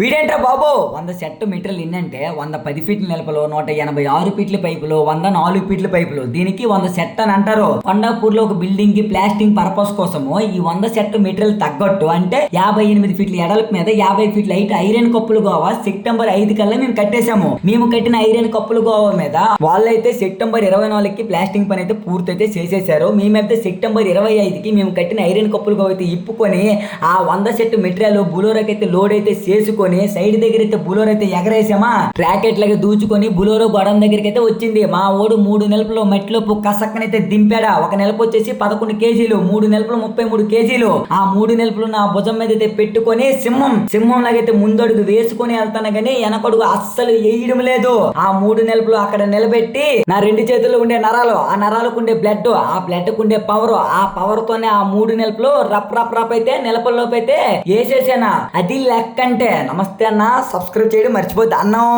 వీడేంట్రా బాబు? వంద సెట్ మీటర్లు ఇన్నంటే వంద పది ఫీట్ల నిలపలు నూట ఎనభై ఆరు ఫీట్ల పైపులు వంద నాలుగు ఫీట్ల పైపులు. దీనికి వంద సెట్ అని అంటారు. కొండాపూర్లో ఒక బిల్డింగ్కి ప్లాస్టింగ్ పర్పస్ కోసము ఈ వంద సెట్ మెటీరియల్ తగ్గట్టు. అంటే యాభై ఎనిమిది ఫీట్ల ఎడల్పు మీద యాభై ఫీట్ల హైట్ ఐరన్ కప్పులు గోవా సెప్టెంబర్ ఐదు కల్లా మేము కట్టేశాము. మేము కట్టిన ఐరన్ కప్పులు గోవా మీద వాళ్ళైతే సెప్టెంబర్ ఇరవై నాలుగుకి ప్లాస్టింగ్ పని అయితే పూర్తయితే చేసేసారు మేమైతే సెప్టెంబర్ ఇరవై ఐదుకి మేము కట్టిన ఐరన్ కప్పులు గోవా అయితే ఇప్పుకొని ఆ వంద సెట్ మెటీరియల్ బులోరాకి అయితే లోడ్ అయితే చేసుకొని సైడ్ దగ్గర అయితే బులోర్ అయితే ఎగరేసామా? ట్రాకెట్ లాగా దూచుకొని బులోరో గొడవ దగ్గరికి అయితే వచ్చింది. మా ఓడు మూడు నెలపులో మట్టిలోపు కసక్కనైతే దింపాడా? ఒక నెలపు వచ్చేసి పదకొండు కేజీలు మూడు నెలపులు ముప్పై మూడు కేజీలు. ఆ మూడు నెలపులు నా భుజం మీద అయితే పెట్టుకొని సింహం సింహం లాగైతే ముందడుగు వేసుకొని వెళ్తాను కానీ వెనకడుగు అస్సలు వేయడం లేదు. ఆ మూడు నెలపులు అక్కడ నిలబెట్టి నా రెండు చేతుల్లో ఉండే నరాలు ఆ నరాలకు ఉండే బ్లడ్ ఆ బ్లడ్ ఉండే పవర్ ఆ పవర్ తోనే ఆ మూడు నెలపులు రప్ రప్ రప్ అయితే నెలపల్లోపు అయితే వేసేసానా? అది లెక్క అంటే నమస్తే అన్న. సబ్స్క్రైబ్ చేయడం మర్చిపోద్ది అన్నం